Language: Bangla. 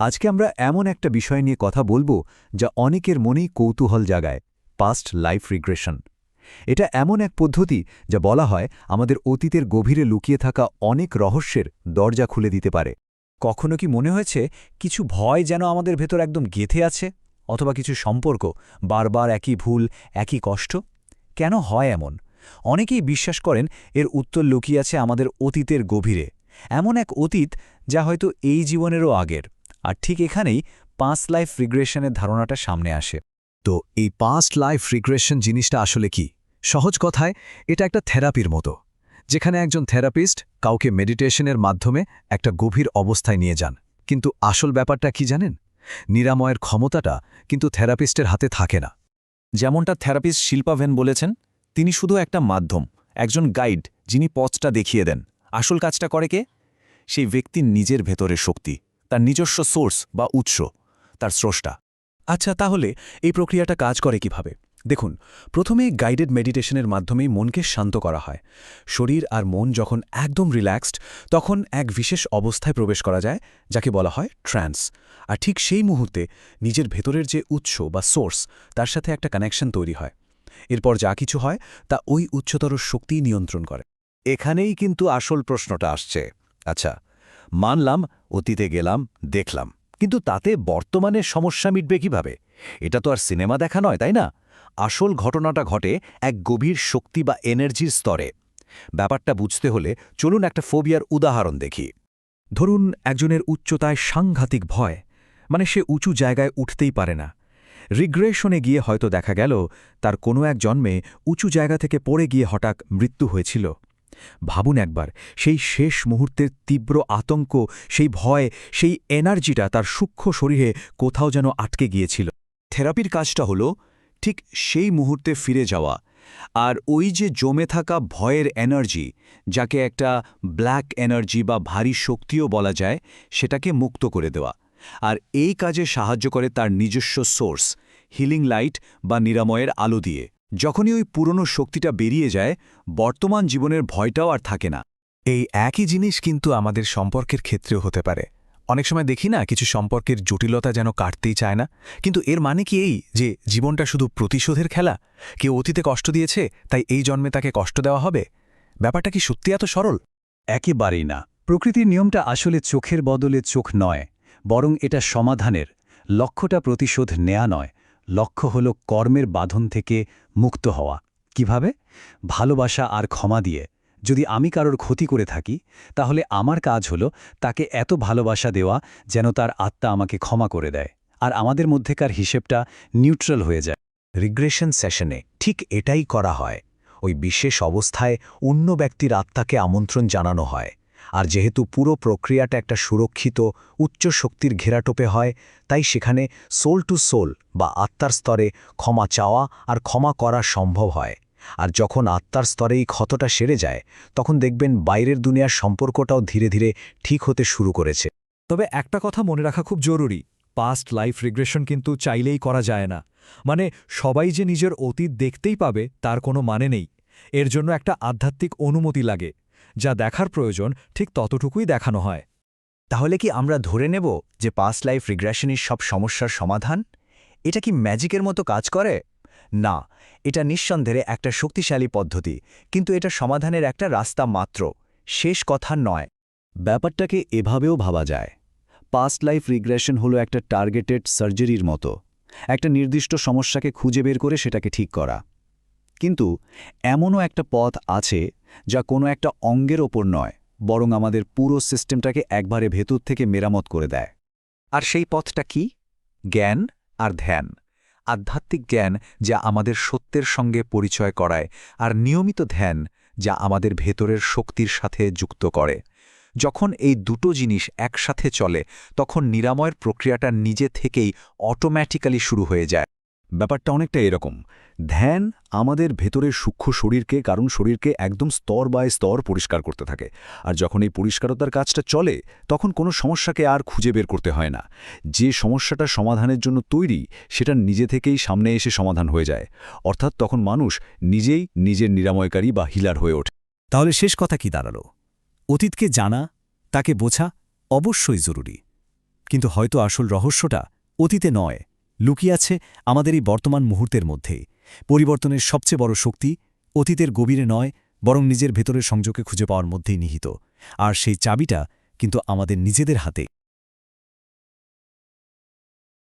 আজকে আমরা এমন একটা বিষয় নিয়ে কথা বলব যা অনেকের মনেই কৌতূহল জাগায় পাস্ট লাইফ রিগ্রেশন এটা এমন এক পদ্ধতি যা বলা হয় আমাদের অতীতের গভীরে লুকিয়ে থাকা অনেক রহস্যের দরজা খুলে দিতে পারে। কখনো কি মনে হয়েছে কিছু ভয় যেন আমাদের ভেতর একদম গেথে আছে, অথবা কিছু সম্পর্ক বারবার একই ভুল, একই কষ্ট? কেন হয় এমন? অনেকেই বিশ্বাস করেন এর উত্তর লুকিয়ে আছে আমাদের অতীতের গভীরে। এমন এক অতীত যা হয়তো এই জীবনেরও আগের। আর ঠিক এখানেই পাঁচ লাইফ রিগ্রেশনের ধারণাটা সামনে আসে। তো এই পাস্ট লাইফ রিগ্রেশন জিনিসটা আসলে কি? সহজ কথায়, এটা একটা থেরাপির মতো, যেখানে একজন থেরাপিস্ট কাউকে মেডিটেশনের মাধ্যমে একটা গভীর অবস্থায় নিয়ে যান। কিন্তু আসল ব্যাপারটা কি জানেন? নিরাময়ের ক্ষমতাটা কিন্তু থেরাপিস্টের হাতে থাকে না। যেমনটা থেরাপিস্ট শিল্পা ভেন বলেছেন, তিনি শুধু একটা মাধ্যম, একজন গাইড যিনি পথটা দেখিয়ে দেন। আসল কাজটা করে কে? সেই ব্যক্তির নিজের ভেতরের শক্তি। তার নিজস্ব সোর্স বা উৎস, তার স্রষ্টা। আচ্ছা তাহলে এই প্রক্রিয়াটা কাজ করে কীভাবে? দেখুন, প্রথমে গাইডেড মেডিটেশনের মাধ্যমেই মনকে শান্ত করা হয়। শরীর আর মন যখন একদম রিল্যাক্সড তখন এক বিশেষ অবস্থায় প্রবেশ করা যায়, যাকে বলা হয় ট্রান্স আর ঠিক সেই মুহূর্তে নিজের ভেতরের যে উৎস বা সোর্স তার সাথে একটা কানেকশন তৈরি হয়। এরপর যা কিছু হয়, তা ওই উচ্চতর শক্তিই নিয়ন্ত্রণ করে। এখানেই কিন্তু আসল প্রশ্নটা আসছে। আচ্ছা মানলাম, অতীতে গেলাম, দেখলাম। কিন্তু তাতে বর্তমানের সমস্যা মিটবে কীভাবে? এটা তো আর সিনেমা দেখা নয়, তাই না? আসল ঘটনাটা ঘটে এক গভীর শক্তি বা এনার্জির স্তরে। ব্যাপারটা বুঝতে হলে চলুন একটা ফোবিয়ার উদাহরণ দেখি। ধরুন, একজনের উচ্চতায় সাংঘাতিক ভয় মানে সে উঁচু জায়গায় উঠতেই পারে না। রিগ্রেশনে গিয়ে হয়তো দেখা গেল, তার কোনো এক জন্মে উঁচু জায়গা থেকে পড়ে গিয়ে হঠাৎ মৃত্যু হয়েছিল। ভাবুন একবার, সেই শেষ মুহূর্তের তীব্র আতঙ্ক, সেই ভয়, সেই এনার্জিটা তার সূক্ষ্ম শরীরে কোথাও যেন আটকে গিয়েছিল। থেরাপির কাজটা হলো ঠিক সেই মুহূর্তে ফিরে যাওয়া, আর ওই যে জমে থাকা ভয়ের এনার্জি, যাকে একটা ব্ল্যাক এনার্জি বা ভারী শক্তিও বলা যায়, সেটাকে মুক্ত করে দেওয়া। আর এই কাজে সাহায্য করে তার নিজস্ব সোর্স, হিলিং লাইট বা নিরাময়ের আলো দিয়ে। যখনই ওই পুরনো শক্তিটা বেরিয়ে যায়, বর্তমান জীবনের ভয়টাও আর থাকে না। এই একই জিনিস কিন্তু আমাদের সম্পর্কের ক্ষেত্রেও হতে পারে। অনেক সময় দেখি না, কিছু সম্পর্কের জটিলতা যেন কাটতেই চায় না। কিন্তু এর মানে কি এই যে জীবনটা শুধু প্রতিশোধের খেলা? কেউ অতীতে কষ্ট দিয়েছে, তাই এই জন্মে তাকে কষ্ট দেওয়া হবে? ব্যাপারটা কি সত্যি এত সরল? একেবারেই না। প্রকৃতির নিয়মটা আসলে চোখের বদলে চোখ নয়, বরং এটা সমাধানের, লক্ষ্যটা প্রতিশোধ নেয়া নয়। লক্ষ্য হল কর্মের বাঁধন থেকে মুক্ত হওয়া। কীভাবে? ভালোবাসা আর ক্ষমা দিয়ে। যদি আমি কারোর ক্ষতি করে থাকি, তাহলে আমার কাজ হল তাকে এত ভালোবাসা দেওয়া যেন তার আত্মা আমাকে ক্ষমা করে দেয়। আর আমাদের মধ্যেকার হিসেবটা নিউট্রাল হয়ে যায়। রিগ্রেশন সেশনে ঠিক এটাই করা হয়। ওই বিশেষ অবস্থায় অন্য ব্যক্তির আত্মাকে আমন্ত্রণ জানানো হয়। আর যেহেতু পুরো প্রক্রিয়াটা একটা সুরক্ষিত উচ্চ শক্তির ঘেরাটোপে হয়, তাই সেখানে সোল টু সোল বা আত্মার স্তরে ক্ষমা চাওয়া আর ক্ষমা করা সম্ভব হয়। আর যখন আত্মার স্তরে এই ক্ষতটা সেরে যায়, তখন দেখবেন বাইরের দুনিয়ার সম্পর্কটাও ধীরে ধীরে ঠিক হতে শুরু করেছে। তবে একটা কথা মনে রাখা খুব জরুরি পাস্ট লাইফ রিগ্রেশন কিন্তু চাইলেই করা যায় না। মানে সবাই যে নিজের অতীত দেখতেই পাবে, তার কোনো মানে নেই। এর জন্য একটা আধ্যাত্মিক অনুমতি লাগে। যা দেখার প্রয়োজন ঠিক ততটুকুই দেখানো হয়। তাহলে কি আমরা ধরে নেব যে পাস্ট লাইফ রিগ্রেশনের সব সমস্যার সমাধান? এটা কি ম্যাজিকের মতো কাজ করে? না, এটা নিঃসন্দেহে একটা শক্তিশালী পদ্ধতি, কিন্তু এটা সমাধানের একটা রাস্তা মাত্র, শেষ কথা নয়। ব্যাপারটাকে এভাবেও ভাবা যায়। পাস্ট লাইফ রিগ্রেশন হলো একটা টার্গেটেড সার্জারির মতো, একটা নির্দিষ্ট সমস্যাকে খুঁজে বের করে সেটাকে ঠিক করা। কিন্তু এমনও একটা পথ আছে যা কোনো একটা অঙ্গের ওপর নয়, বরং আমাদের পুরো সিস্টেমটাকে একবারে ভেতর থেকে মেরামত করে দেয়। আর সেই পথটা কি? জ্ঞান আর ধ্যান। আধ্যাত্মিক জ্ঞান যা আমাদের সত্যের সঙ্গে পরিচয় করায়, আর নিয়মিত ধ্যান যা আমাদের ভেতরের শক্তির সাথে যুক্ত করে। যখন এই দুটো জিনিস একসাথে চলে, তখন নিরাময়ের প্রক্রিয়াটা নিজে থেকেই অটোম্যাটিক্যালি শুরু হয়ে যায়। ব্যাপারটা অনেকটা এরকম। ধ্যান আমাদের ভেতরের সূক্ষ্ম শরীরকে, কারণ শরীরকে একদম স্তর বাই স্তর পরিষ্কার করতে থাকে। আর যখন এই পরিষ্কারতার কাজটা চলে, তখন কোনো সমস্যাকে আর খুঁজে বের করতে হয় না। যে সমস্যাটা সমাধানের জন্য তৈরি, সেটা নিজে থেকেই সামনে এসে সমাধান হয়ে যায়। অর্থাৎ তখন মানুষ নিজেই নিজের নিরাময়কারী বা হিলার হয়ে ওঠে। তাহলে শেষ কথা কি দাঁড়াল? অতীতকে জানা, তাকে বোঝা অবশ্যই জরুরি। কিন্তু হয়তো আসল রহস্যটা অতীতে নয়। লুকিয়ে আছে আমাদের এই বর্তমান মুহূর্তের মধ্যে। পরিবর্তনের সবচেয়ে বড় শক্তি অতীতের গভীরে নয়, বরং নিজের ভেতরের সংযোগে খুঁজে পাওয়ার মধ্যেই নিহিত। আর সেই চাবিটা কিন্তু আমাদের নিজেদের হাতে।